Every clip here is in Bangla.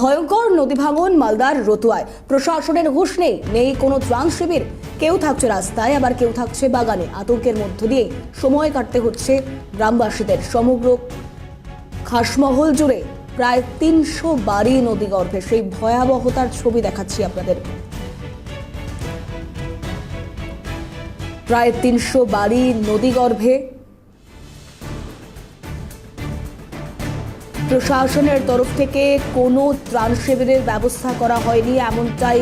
ভয়ঙ্কর নদী ভাঙন মালদার রতুয়ায়। প্রশাসনের হুঁশ নেই নেই কোনো ত্রাণ শিবির। কেউ থাকছে রাস্তায়, আবার কেউ থাকছে বাগানে। আতঙ্কের মধ্য দিয়ে সময় কাটতে হচ্ছে গ্রামবাসীদের। সমগ্র খাসমহল জুড়ে প্রায় তিনশো বাড়ি নদীগর্ভে সেই ভয়াবহতার ছবি দেখাচ্ছি আপনাদের। প্রায় তিনশো বাড়ি নদীগর্ভে প্রশাসনের তরফ থেকে কোনো ত্রাণ শিবিরের ব্যবস্থা করা হয়নি, এমনটাই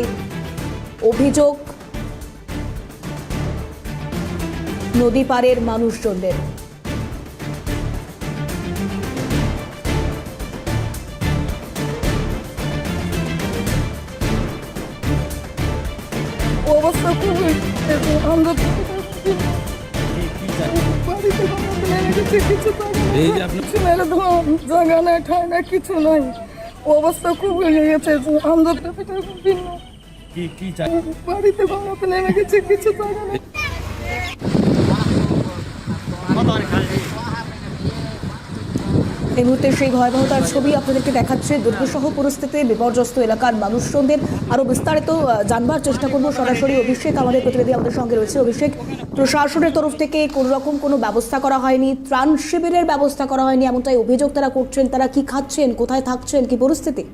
অভিযোগ নদী পাড়ের মানুষজনদের। অবস্থা খুবই কিছু মেরে তো জায়গা নাই ঠাই নাই কিছু নাই। অবস্থা খুব হয়ে গেছে তো ভিন্ন কি কি চাই? বাড়িতে প্ল্যানে গেছে কিছু জায়গা নেই। এই মুহূর্তে সেই ভয়াবহতার ছবি আপনাদেরকে দেখাচ্ছে। দুর্গসহ পরিস্থিতি, বিপর্যস্ত এলাকার মানুষজনদের আরও বিস্তারিত জানবার চেষ্টা করব। সরাসরি অভিষেক, আমাদের প্রতিনিধি আমাদের সঙ্গে রয়েছে। অভিষেক, প্রশাসনের তরফ থেকে কোনো রকম কোনো ব্যবস্থা করা হয়নি, ত্রাণ শিবিরের ব্যবস্থা করা হয়নি, এমনটাই অভিযোগ তারা করছেন। তারা কি খাচ্ছেন, কোথায় থাকছেন, কি পরিস্থিতি?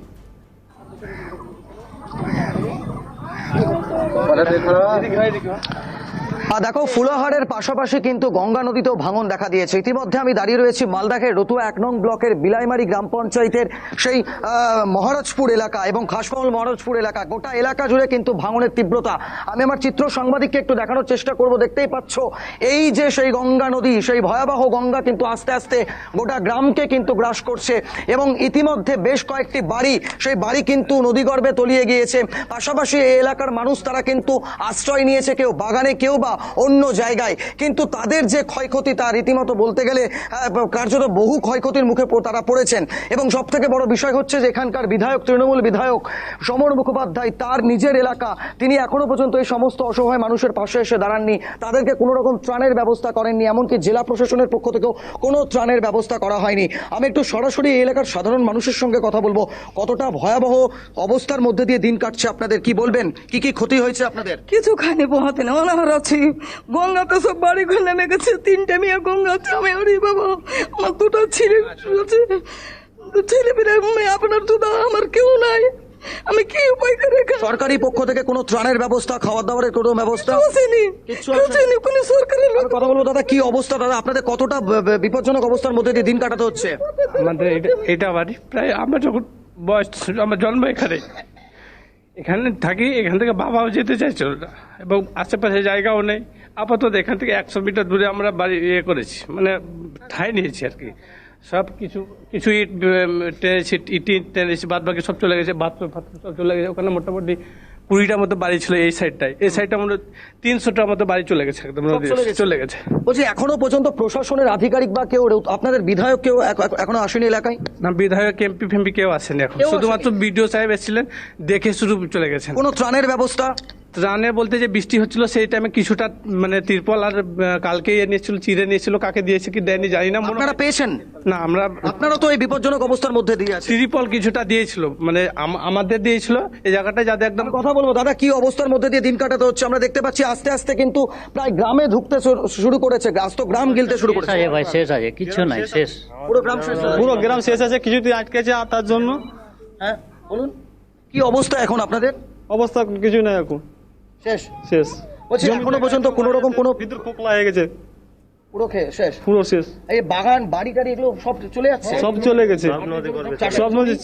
দেখো, ফুলাহারের পাশাপাশি কিন্তু গঙ্গা নদীতেও ভাঙন দেখা দিয়েছে। ইতিমধ্যে আমি দাঁড়িয়ে রয়েছি মালদাখের রতুয়া এক নং ব্লকের বিলাইমারি গ্রাম পঞ্চায়েতের সেই মহারাজপুর এলাকা এবং খাসমহল মহারাজপুর এলাকা। গোটা এলাকা জুড়ে কিন্তু ভাঙনের তীব্রতা। আমি আমার চিত্র সাংবাদিককে একটু দেখানোর চেষ্টা করব। দেখতেই পাচ্ছ, এই যে সেই গঙ্গা নদী, সেই ভয়াবহ গঙ্গা কিন্তু আস্তে আস্তে গোটা গ্রামকে কিন্তু গ্রাস করছে এবং ইতিমধ্যে বেশ কয়েকটি বাড়ি, সেই বাড়ি কিন্তু নদীগর্ভে তলিয়ে গিয়েছে। পাশাপাশি এই এলাকার মানুষ তারা কিন্তু আশ্রয় নিয়েছে। কেউ বাগানে, কেউ বা অন্য জায়গায়। কিন্তু তাদের যে ক্ষয়ক্ষতি, তা রীতিমতো বলতে গেলে কার্যত বহু ক্ষয়ক্ষতির মুখে তারা পড়েছেন। এবং সব থেকে বড় বিষয় হচ্ছে যে, এখানকার বিধায়ক, তৃণমূল বিধায়ক সমর মুখোপাধ্যায়, তার নিজের এলাকা, তিনি এখনও পর্যন্ত এই সমস্ত অসহায় মানুষের পাশে এসে দাঁড়াননি। তাদেরকে কোনো রকম ত্রাণের ব্যবস্থা করেননি, এমনকি জেলা প্রশাসনের পক্ষ থেকেও কোনো ত্রাণের ব্যবস্থা করা হয়নি। আমি একটু সরাসরি এই এলাকার সাধারণ মানুষের সঙ্গে কথা বলব। কতটা ভয়াবহ অবস্থার মধ্যে দিয়ে দিন কাটছে আপনাদের, কি বলবেন? কি কি ক্ষতি হয়েছে আপনাদের? কিছু খাইনি পোহাতে অনাহার গঙ্গাতে সব বাড়ি ঘর নেমে গেছে তিনটে মেয়ে গঙ্গাতে আমি আরে বাবা আমার দুটো ছেলে আছে। ছেলে মেয়ে আপনার দুধা আমার কেউ নাই। আমি কি উপায় করে সরকারি পক্ষ থেকে কোনো ত্রাণের ব্যবস্থা খাওয়া দাওয়ার কোনো ব্যবস্থা? আসেনি আসেনি? কোনো সরকারের লোক কথা বলব দাদা কি অবস্থা? দাদা আপনাদের কতটা বিপজ্জনক অবস্থার মধ্যে দিয়ে দিন কাটাতে হচ্ছে? আমাদের এটা- এটা বাড়ি প্রায় আমরা যখন বয়স আমার জন্ম এখানে এখানে থাকি, এখান থেকে বাবাও যেতে চাইছিল না। এবং আশেপাশে জায়গাও নেই। আপাতত এখান থেকে একশো মিটার দূরে আমরা বাড়ি ইয়ে করেছি মানে ঠাই নিয়েছি আর কি। সব কিছু কিছু ইট টেনেছি ইট টেনেছি বাদ বাকি সব চলে গেছে, বাথরুম, ফাথরুম সব চলে গেছে। ওখানে মোটামুটি কুড়িটার মতো বাড়ি ছিল এই সাইডটায় এই সাইডটা মনে তিনশোটার মতো বাড়ি চলে গেছে একদম চলে গেছে? বলছি এখনও পর্যন্ত প্রশাসনের আধিকারিক বা কেউ আপনাদের বিধায়ক কেউ এখনও আসেনি এলাকায়? না বিধায়ক এমপি ফেমপি কেউ আসেনি এখন। শুধুমাত্র বিডিও সাহেব এসেছিলেন দেখে শুরু চলে গেছেন। কোনো ত্রাণের ব্যবস্থা? ত্রাণের বলতে যে বৃষ্টি হচ্ছিল সেই টাইমে কিছুটা মানে তিরপল আর কালকে নিয়েছিল চিড়ে নিয়েছিল কাকে দিয়েছে কি দেয়নি জানি না আপনারা পেয়েছেন? না আমরা আপনারা তো এই বিপজ্জনক অবস্থার মধ্যে দিয়ে আছে ত্রিপল কিছুটা দিয়েছিল মানে আমাদের দিয়েছিল এই জায়গাটা যাতে একদম কথা বলব দাদা কি অবস্থার মধ্যে দিয়ে দিন কাটাতে হচ্ছে? আমরা দেখতে পাচ্ছি আস্তে আস্তে কিন্তু প্রায় গ্রামে ঢুকতে শুরু- করেছে আস্ত গ্রাম গিলতে শুরু করেছে। ভাই শেষ আছে কিচ্ছু নাই শেষ। পুরো গ্রাম শেষ পুরো গ্রাম শেষ আছে কিছুদিন আটকেছে আর তার জন্য। হ্যাঁ বলুন কি অবস্থা এখন আপনাদের? অবস্থা কিছু নাই এখন। শেষ। শেষ। বলছি এখনও পর্যন্ত কোনো রকম কোনো ভিতর খোকলা হয়ে গেছে। পুরো খেয়ে শেষ। পুরো শেষ। এই বাগান বাড়ি টাড়ি এগুলো সব চলে যাচ্ছে। সব চলে গেছে। সব নদী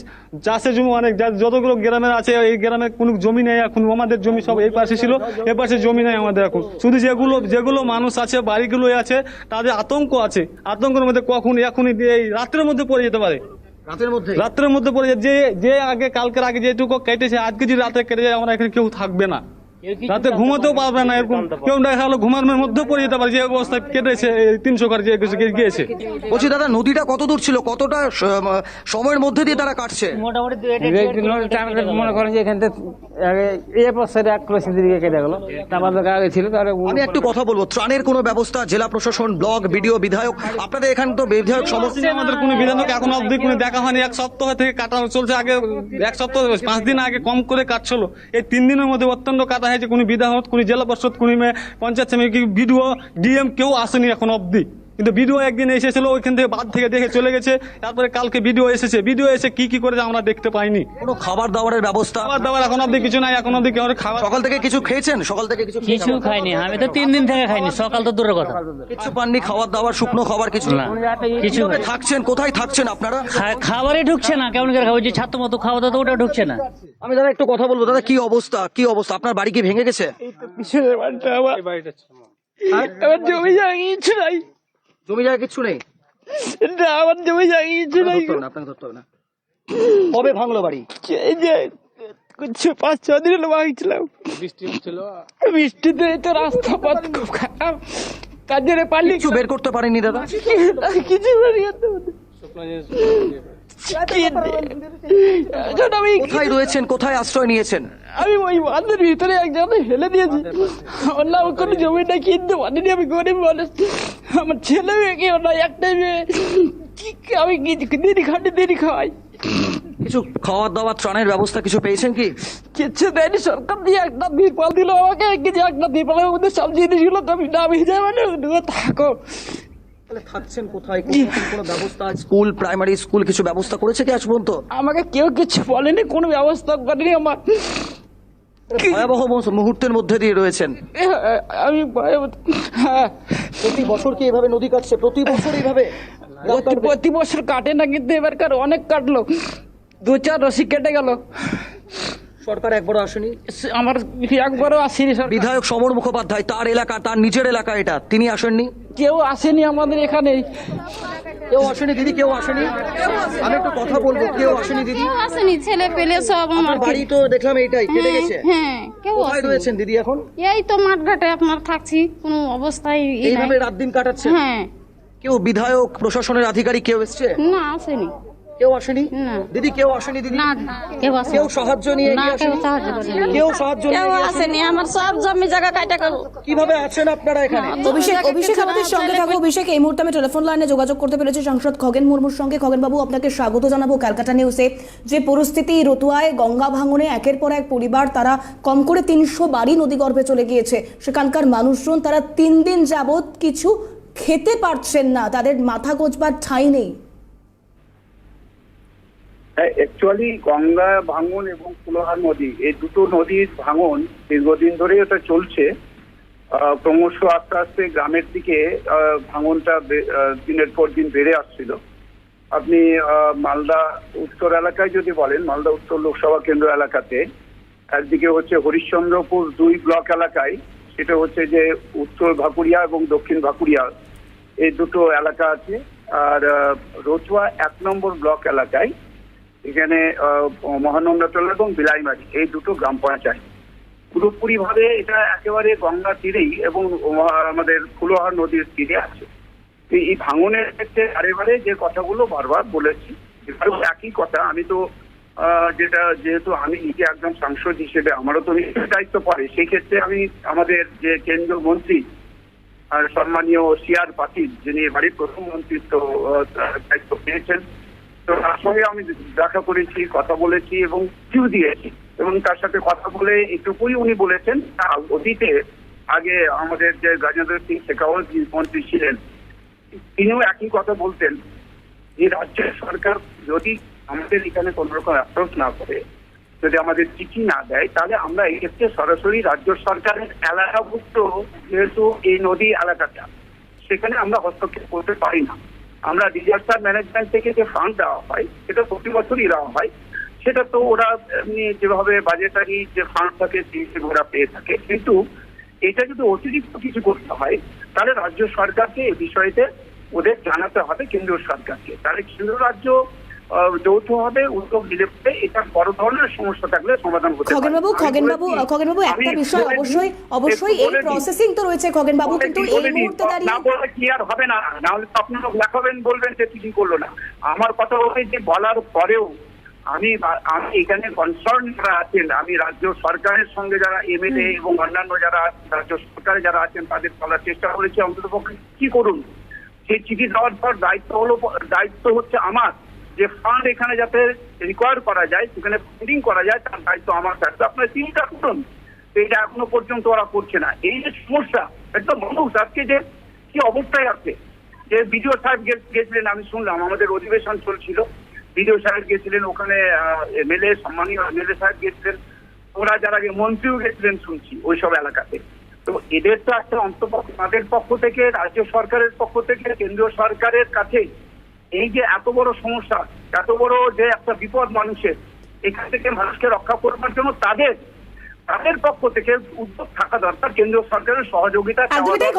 চাষের জমি অনেক যতগুলো গ্রামের আছে এই গ্রামে কোনো জমি নেই এখন। আমাদের জমি সব এই পাশে ছিল এ পাশে জমি নেই আমাদের এখন। শুধু যেগুলো যেগুলো মানুষ আছে বাড়িগুলো আছে তাদের আতঙ্ক আছে। আতঙ্কের মধ্যে কখন এখন এই রাত্রের মধ্যে পড়ে যেতে পারে। রাতের মধ্যে? রাত্রের মধ্যে পড়ে যায়। যে যে আগে কালকের আগে যেটুকু কেটেছে আজকে যদি রাতে কেটে যায় আমরা এখানে কেউ থাকবে না। রাতে ঘুমাতেও পারবে না এরকম কেউ দেখা গেলো ঘুমানোর মধ্যে পড়ে যেতে পারে যে অবস্থা কেটেছে তিনশো কার যে গিয়েছে। বলছি দাদা নদীটা কত দূর ছিল? কতটা সময়ের মধ্যে দিয়ে তারা কাটছে? মোটামুটি মনে করেন যে এখান থেকে এ পাশে এক দিকে কেটে গেলো। তারপর আগে ছিল আমি একটু কথা বলব। ত্রাণের কোনো ব্যবস্থা জেলা প্রশাসন ব্লক বিডিও বিধায়ক আপনাদের এখানে তো বিধায়ক সমস্ত আমাদের কোনো বিধানক এখন অবধি কোনো দেখা হয়নি। এক সপ্তাহ থেকে কাটা চলছে আগে এক সপ্তাহ পাঁচ দিন আগে কম করে কাটছিল। এই তিন দিনের মধ্যে অত্যন্ত কাটা হয়েছে কোনো বিধায়ক কোনো জেলা পরিষদ, কোনো পঞ্চায়েত সমিতি বিডিও, ডিএম কেউ আসেনি এখন অব্দি কিন্তু বিডিও একদিন এসেছিল ওইখান থেকে বাদ থেকে দেখে চলে গেছে। তারপরে কালকে বিডিও এসেছে। বিডিও এসে কি কি করেছে আমরা দেখতে পাইনি। কোনো খাবার দাবারের ব্যবস্থা? খাবার দাবার এখন অব্দি কিছু নাই এখন অব্দি কেউ খাবার সকাল থেকে কিছু খেয়েছেন? সকাল থেকে কিছু কিছু খাইনি আমি তো তিন দিন থেকে খাইনি সকাল তো দূরের কথা। কিছু পাননি খাবার দাবার শুকনো খাবার কিছু? না কিছু থাকছেন? কোথায় থাকছেন আপনারা? খাবারই ঢুকছে না কেমন করে খাব? যে ছাত্র মতো খাওয়া দাওয়া ওটা ঢুকছে না। আমি দাদা একটু কথা বলব। দাদা কি অবস্থা? কি অবস্থা? আপনার বাড়ি কি ভেঙে গেছে? পিছনের বাড়িটা আমার। আমার জমি জায়গা কিছু নাই। জমি জায়গা কিছু নেই? না আমার জমি জায়গা কিছু নেই। ধরতে হবে না, আপনাকে ধরতে হবে না। কবে ভাঙলো বাড়ি? এই যে কিছু পাঁচ ছ দিন হলো ভাঙছিলাম। বৃষ্টি হচ্ছিল। বৃষ্টিতে তো রাস্তা পথ খুব খারাপ। কাজের পালি কিছু বের করতে পারেনি। দাদা কিছু পারি। এখন আমি কোথায় রয়েছেন? কোথায় আশ্রয় নিয়েছেন? আমি ওই বাঁধের ভিতরে একজন হেলে দিয়েছি। আমার নাম কোনো জমিটা কিনতে পারিনি আমি গরিব মানুষ। আমার ছেলে একটাই মেয়ে। কি- আমি কি দিন খাটি দিন খাওয়াই কিছু খাওয়ার দাওয়ার ত্রাণের ব্যবস্থা কিছু পেয়েছেন কি? কিচ্ছু দেয়নি সরকার দিয়ে একটা তিরপাল দিল আমাকে। কিছু একটা তিরপালের মধ্যে সব জিনিসগুলো না? থাকো। থাকছেন কোথায়? কোথাও কোনো ব্যবস্থা স্কুল প্রাইমারি স্কুল কিছু ব্যবস্থা করেছে কি আজ পর্যন্ত? আমাকে কেউ কিছু বলেনি কোনো ব্যবস্থা করেনি আমার। ভয়াবহ মুহূর্তের মধ্যে দিয়ে রয়েছেন। আমি হ্যাঁ। প্রতি বছর কি এভাবে নদী কাটছে? প্রতি বছর এইভাবে প্রতি- প্রতি বছর কাটে না কিন্তু এবারকার অনেক কাটলো। দু চার রসি কেটে গেল। সরকার একবারও আসেনি? আমার একবারও আসেনি বিধায়ক সমর মুখোপাধ্যায় তার এলাকা তার নিজের এলাকা এটা তিনি আসেননি? কেউ আসেনি আমাদের এখানে। কেউ আসেনি দিদি কেউ আসেনি? আমি একটু কথা বলব কেউ আসেনি দিদি? আসেনি ছেলে পেলে সব আমার বাড়ি তো দেখলাম এইটাই কেটে গেছে। হ্যাঁ কেউ কোথায় আসেনি। রয়েছেন দিদি এখন? এই তো মাঠঘাটে আপনার থাকছি কোনো অবস্থায় এইভাবে রাত দিন কাটাচ্ছেন? হ্যাঁ। কেউ বিধায়ক প্রশাসনের আধিকারিক কেউ এসছে? না আসেনি। কেউ আসেনি? দিদি কেউ আসেনি দিদি? কেউ সাহায্য নিয়ে কেউ সাহায্য কেউ আসেনি? আমার সব জমি জায়গা কাটা কীভাবে আছেন আপনারা এখানে? অভিষেক অভিষেক আমাদের সঙ্গে থাকো। অভিষেক এই মুহূর্তে আমি টেলিফোন লাইনে যোগাযোগ করতে পেরেছি সাংসদ খগেন মুর্মুর সঙ্গে। খগেন বাবু আপনাকে স্বাগত জানাব ক্যালকাটা নিউজে। যে পরিস্থিতি রতুয়ায় গঙ্গা ভাঙনে একের পর এক পরিবার তারা কম করে তিনশো বাড়ি নদীগর্ভে চলে গিয়েছে। সেখানকার মানুষজন তারা তিন দিন যাবৎ কিছু খেতে পারছেন না। তাদের মাথা গোজবার ঠাঁই নেই। অ্যাকচুয়ালি গঙ্গা ভাঙন এবং কুলহার নদী, এই দুটো নদীর ভাঙন দীর্ঘদিন ধরে এটা চলছে। ক্রমশ আস্তে আস্তে গ্রামের দিকে ভাঙনটা দিনের পর দিন বেড়ে আসছিল। আপনি মালদা উত্তর এলাকায় যদি বলেন, মালদা উত্তর লোকসভা কেন্দ্র এলাকাতে, একদিকে হচ্ছে হরিশ্চন্দ্রপুর দুই ব্লক এলাকায়, সেটা হচ্ছে যে উত্তর ভাকুরিয়া এবং দক্ষিণ ভাকুরিয়া এই দুটো এলাকা আছে। আর রতুয়া এক নম্বর ব্লক এলাকায় এখানে মহানন্দাতলা এবং বিলাইমারি, এই দুটো গ্রাম পঞ্চায়েত। পুরোপুরি ভাবে এটা একেবারে গঙ্গা তীরেই এবং আমাদের ফুলোহার নদীর তীরে আছে। এই ভাঙনের ক্ষেত্রে বারে বারে যে কথাগুলো বারবার বলেছি একই কথা। আমি তো যেটা যেহেতু আমি নিজে একজন সাংসদ হিসেবে, আমারও তো দায়িত্ব পড়ে, সেই ক্ষেত্রে আমি আমাদের যে কেন্দ্রীয় মন্ত্রী, আর সম্মানীয় সিআর পাতিল, যিনি বাড়ির প্রথম মন্ত্রিত্ব দায়িত্ব পেয়েছেন। তো তার সঙ্গে আমি দেখা করেছি, কথা বলেছি এবং কিউ দিয়েছি। এবং তার সাথে কথা বলে এটুকুই উনি বলেছেন অতীতে আগে আমাদের যে গজেন্দ্র সিং শেখাওয়াত মন্ত্রী ছিলেন, তিনিও একই কথা বলতেন যে রাজ্য সরকার যদি আমাদের এখানে কোন রকম অ্যাপ্রোচ না করে, যদি আমাদের চিঠি না দেয়, তাহলে আমরা এই ক্ষেত্রে সরাসরি রাজ্য সরকারের এলাকাভুক্ত যেহেতু এই নদী এলাকাটা, সেখানে আমরা হস্তক্ষেপ করতে পারি না। আমরা ডিজাস্টার ম্যানেজমেন্ট থেকে যে ফান্ড দেওয়া হয় সেটা প্রতি বছরই দেওয়া হয়, সেটা তো ওরা এমনি যেভাবে বাজেটারি যে ফান্ড থাকে, সেই ওরা পেয়ে থাকে। কিন্তু এটা যদি অতিরিক্ত কিছু করতে হয়, তাহলে রাজ্য সরকারকে এ বিষয়তে ওদের জানাতে হবে, কেন্দ্রীয় সরকারকে। তাহলে কেন্দ্র রাজ্য যৌথভাবে উদ্যোগ নিলে পরে এটা বড় ধরনের সমস্যা থাকলে সমাধান হতে একটা বিষয় অবশ্যই অবশ্যই এই প্রসেসিং তো রয়েছে খগেনবাবু বলে কিন্তু এই মুহূর্তে দাঁড়িয়ে না বলে কি আর হবে না? নাহলে তো আপনারা লেখাবেন বলবেন যে করল না। আমার কথা হচ্ছে যে বলার পরেও আমি আমি এখানে কনসার্ন যারা আছেন আমি রাজ্য সরকারের সঙ্গে যারা এমএলএ এবং অন্যান্য যারা রাজ্য সরকারে যারা আছেন তাদের বলার চেষ্টা করেছি অন্তত পক্ষে কি করুন? সেই চিঠি দেওয়ার পর দায়িত্ব হলো দায়িত্ব হচ্ছে আমার। যে ফান্ড এখানে যাতে রিকোয়ার করা যায়, সেখানে ফান্ডিং করা যায়, তার দায়িত্ব আমার থাকবে আপনার চিন্তা করুন এটা এখনও পর্যন্ত ওরা করছে না। এই যে সমস্যা একদম মানুষ আজকে যে কি অবস্থায় আছে, যে বিডিও সাহেব গেছিলেন, আমি শুনলাম, আমাদের অধিবেশন চলছিল। বিডিও সাহেব গেছিলেন, ওখানে এমএলএ, সম্মানীয় এমএলএ সাহেব গেছিলেন। ওরা যারা মন্ত্রীও গেছিলেন, শুনছি, ওইসব এলাকাতে। তো এদের তো একটা অন্তপক্ষ, তাদের পক্ষ থেকে, রাজ্য সরকারের পক্ষ থেকে, কেন্দ্রীয় সরকারের কাছে এই যে এত বড় সমস্যা এত বড় যে একটা বিপদ মানুষের এখান থেকে মানুষকে রক্ষা করবার জন্য তাদের তাদের পক্ষ থেকে উদ্যোগ থাকা দরকার কেন্দ্রীয় সরকারের সহযোগিতা একদমই তাই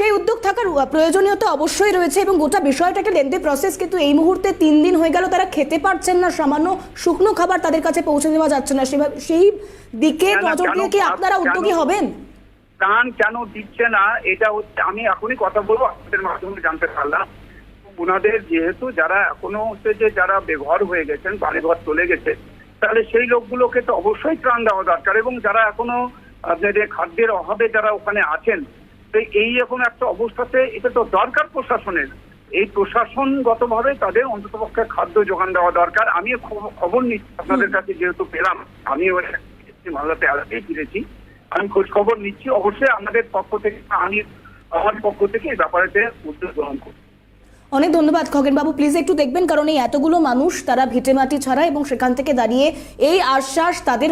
সেই উদ্যোগ থাকার প্রয়োজনীয়তা অবশ্যই রয়েছে এবং গোটা বিষয়টা একটা লেন্দি প্রসেস কিন্তু এই মুহূর্তে তিন দিন হয়ে গেল তারা খেতে পারছেন না সামান্য শুকনো খাবার তাদের কাছে পৌঁছে দেওয়া যাচ্ছে না। সেভাবে সেই দিকে নজর দিয়ে কি আপনারা উদ্যোগী হবেন? কান কেন দিচ্ছে না এটা হচ্ছে আমি এখনই কথা বলব আপনাদের মাধ্যমে জানতে পারলাম। ওনাদের যেহেতু যারা এখনও হচ্ছে যে যারা বেঘর হয়ে গেছেন বাড়িঘর চলে গেছে তাহলে সেই লোকগুলোকে তো অবশ্যই ত্রাণ দেওয়া দরকার এবং যারা এখনও আপনাদের খাদ্যের অভাবে যারা ওখানে আছেন তো এই এখন একটা অবস্থাতে এটা তো দরকার প্রশাসনের। এই প্রশাসনগতভাবে তাদের অন্ততপক্ষে খাদ্য যোগান দেওয়া দরকার। আমি খবর নিচ্ছি আপনাদের কাছে যেহেতু পেলাম আমিও মালদাতে এলাকায় ফিরেছি। আমি খোঁজ খবর নিচ্ছি। অবশ্যই আমাদের পক্ষ থেকে আমি আমার পক্ষ থেকে এই ব্যাপারেতে উদ্যোগ গ্রহণ করব অনেক ধন্যবাদ খগেনবাবু প্লিজ একটু দেখবেন, কারণ এই এতগুলো মানুষ তারা ভিটেমাটি ছাড়া এবং সেখান থেকে দাঁড়িয়ে এই আশ্বাস তাদের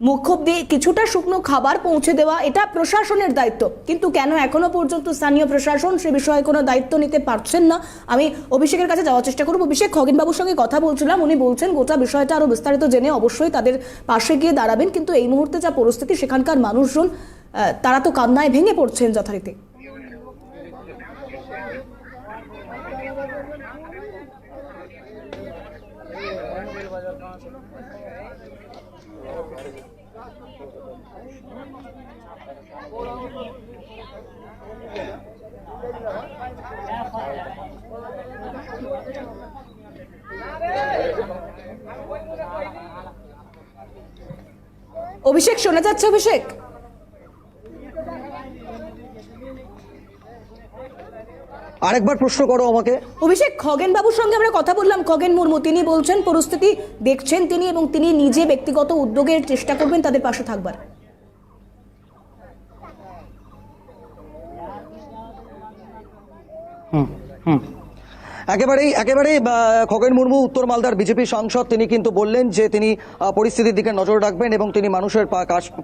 মুখ অব্দি কিছুটা শুকনো খাবার পৌঁছে দেওয়া, এটা প্রশাসনের দায়িত্ব। কিন্তু কেন এখনও পর্যন্ত স্থানীয় প্রশাসন সে বিষয়ে কোনো দায়িত্ব নিতে পারছেন না? আমি অভিষেকের কাছে যাওয়ার চেষ্টা করব। অভিষেক খগেনবাবুর সঙ্গে কথা বলছিলাম। উনি বলছেন, গোটা বিষয়টা আরও বিস্তারিত জেনে অবশ্যই তাদের পাশে গিয়ে দাঁড়াবেন। কিন্তু এই মুহূর্তে যা পরিস্থিতি, সেখানকার মানুষজন তারা তো কান্নায় ভেঙে পড়ছেন যথারীতি। অভিষেক শোনা যাচ্ছে অভিষেক? আরেকবার প্রশ্ন করো আমাকে। অভিষেক খগেন বাবুর সঙ্গে আমরা কথা বললাম। খগেন মুর্মু তিনি বলছেন পরিস্থিতি দেখছেন তিনি এবং তিনি নিজে ব্যক্তিগত উদ্যোগের চেষ্টা করবেন তাদের পাশে থাকবার। একেবারেই একেবারেই খগেন মুর্মু, উত্তর মালদার বিজেপি সাংসদ, তিনি কিন্তু বললেন যে তিনি পরিস্থিতির দিকে নজর রাখবেন এবং তিনি মানুষের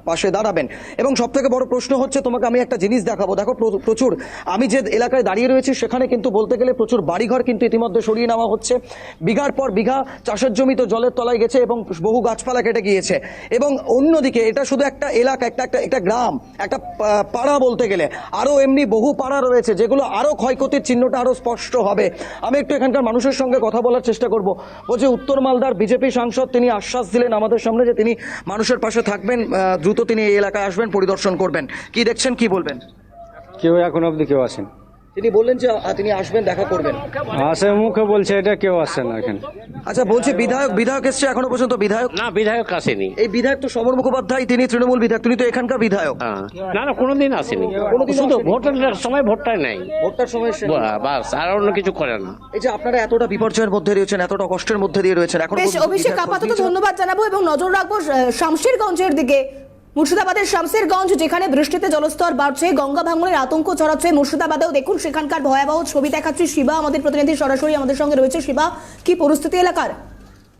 পাশে দাঁড়াবেন। এবং সব থেকে বড় প্রশ্ন হচ্ছে, তোমাকে আমি একটা জিনিস দেখাবো। দেখো, প্র- প্রচুর। আমি যে এলাকায় দাঁড়িয়ে রয়েছি, সেখানে কিন্তু বলতে গেলে প্রচুর বাড়িঘর কিন্তু ইতিমধ্যে সরিয়ে নেওয়া হচ্ছে। বিঘার পর বিঘা চাষের জমি তো জলের তলায় গেছে এবং বহু গাছপালা কেটে গিয়েছে। এবং অন্যদিকে, এটা শুধু একটা এলাকা, একটা একটা একটা গ্রাম, একটা পাড়া বলতে গেলে। আরও এমনি বহু পাড়া রয়েছে, যেগুলো আরও ক্ষয়ক্ষতির চিহ্নটা আরও স্পষ্ট হবে। আমি একটু এখানকার মানুষের সঙ্গে কথা বলার চেষ্টা করব। বলছে উত্তর মালদার বিজেপি সাংসদ তিনি আশ্বাস দিলেন আমাদের সামনে যে তিনি মানুষের পাশে থাকবেন দ্রুত তিনি এই এলাকায় আসবেন, পরিদর্শন করবেন। কি দেখছেন, কি বলবেন? কেউ এখন অবধি কেউ আসেন। তিনি বললেন যে তিনি আসবেন দেখা করবেন। আসে মুখে বলছে এটা কেউ আসছে না এখানে। আচ্ছা বলছে বিধায়ক বিধায়ক এসছে এখনও পর্যন্ত বিধায়ক? না বিধায়ক আসেনি। এই বিধায়ক তো সমর মুখোপাধ্যায় তিনি তৃণমূল বিধায়ক তিনি তো এখানকার বিধায়ক। হ্যাঁ। না না কোনোদিন আসেনি। শুধু ভোটের সময় ভোটটাই নাই। ভোটটার সময় বাস আর অন্য কিছু করে না। এই যে আপনারা এতটা বিপর্যয়ের মধ্যে রয়েছেন এতটা কষ্টের মধ্যে দিয়ে রয়েছেন এখন অভিষেক আপাতত ধন্যবাদ জানাব এবং নজর রাখব শামশেরগঞ্জের দিকে। মুর্শিদাবাদের শামসেরগঞ্জ, যেখানে বৃষ্টিতে জলস্তর বাড়ছে, গঙ্গা ভাঙনের আতঙ্ক ছড়াচ্ছে মুর্শিদাবাদেও। দেখুন, সেখানকার ভয়াবহ ছবি দেখাচ্ছে শিবা, আমাদের প্রতিনিধি সরাসরি আমাদের সঙ্গে রয়েছে। শিবা, কি পরিস্থিতি এলাকার?